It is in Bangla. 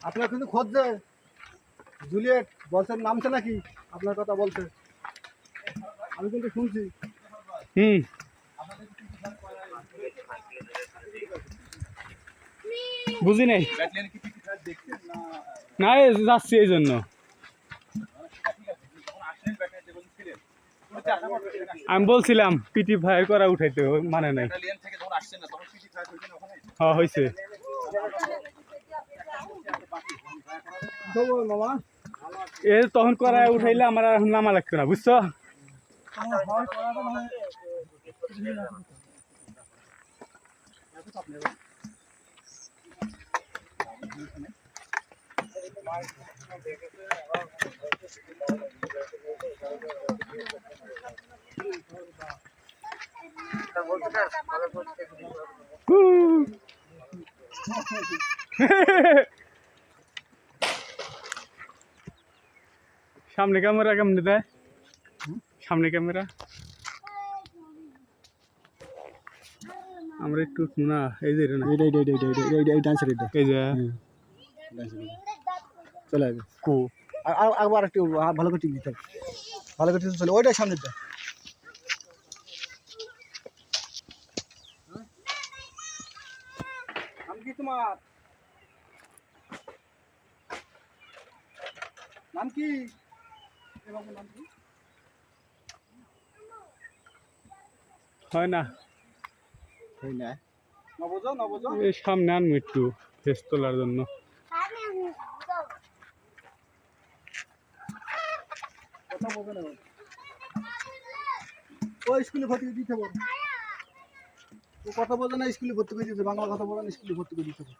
আপনার কিন্তু খুঁজছে জুলিয়েট বলছেন নামছে নাকি? আপনার কথা বলছে। আমি কিন্তু শুনছি। হুম। বুঝি নাই। না এ যাচ্ছি এই জন্য। আমি বলছিলাম পিটি ফায়ার করা উঠাইতে মানে নাই। হ্যাঁ হয়েছে এ তখন করা উঠাইলে আমার আর নামা লাগতো না বুঝছ? আমার হয় করাটা মানে হুম। সামনে ক্যামেরা কেমনে দেয়? সামনে ক্যামেরা। আমরা একটু না এই যে এই যে। চলে আসবে। কো। আবার একটু ভালো করে টিপ দিতে ভালো করে চলে। ওইটাই নাম কি তোমার? নাম কি হয় না। না। এই সামনে আনব একটু ফেস তোলার জন্য। কথা বলবে না ও। স্কুলে ভর্তি করে দিতে পারো কথা বলছে না স্কুলে ভর্তি করে দিতে বাংলা কথা বলে না স্কুলে ভর্তি করে দিতে পারো